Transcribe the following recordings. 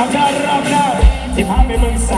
สามชาติรอบหน้าสิบห้าเปนมึงสา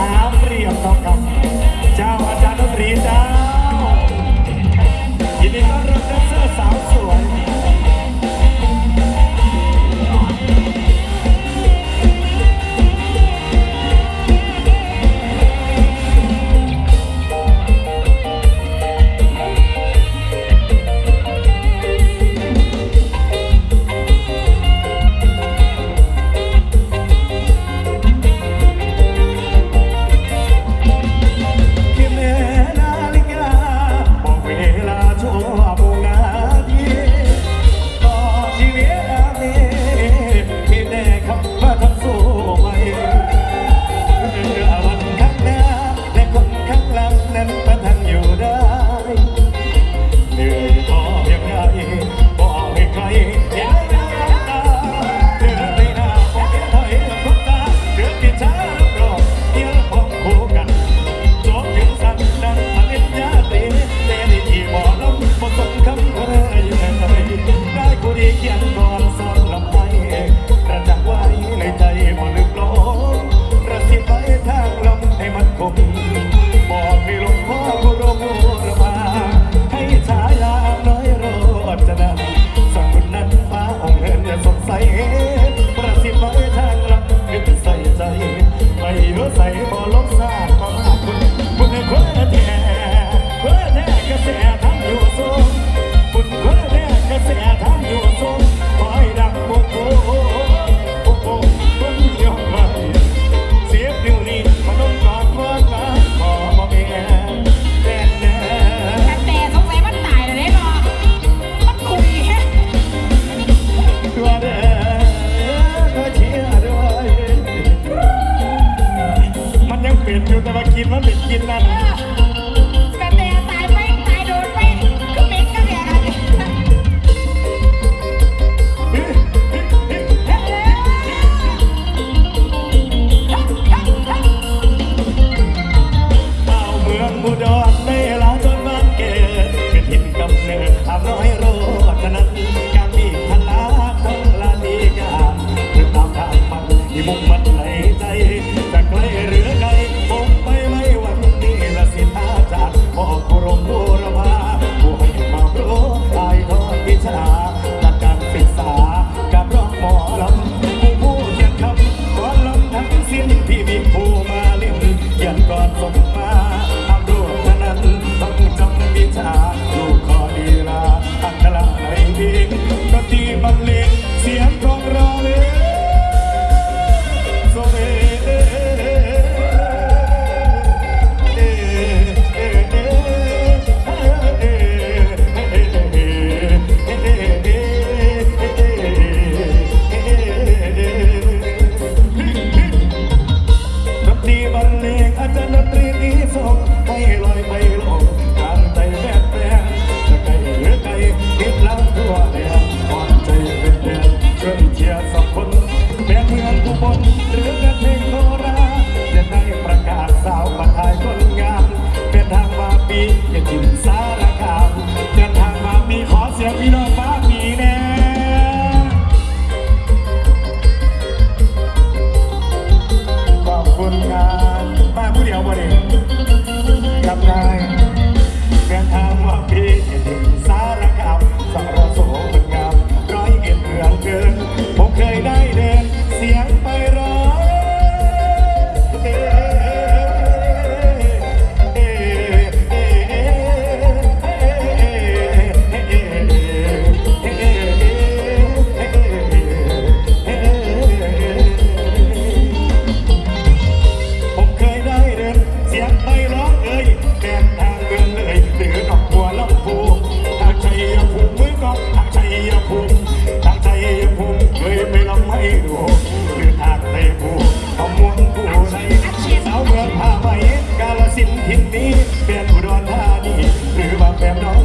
รมบูรพาผู้ให้ความรู้ไายทอดวิชาหลักการศึกษากับร้องหมอลำผู้ผู้เขียนคำก่อนลำทั้งสิ้นพี่มีผู้มาเลี้ยงยักอนสมมาอำรู้เท่านั้นต้องจำวิชาลูกอดีลาอักระในเพลตีบรรเลงเสียงร้อง You know. Yeah, no.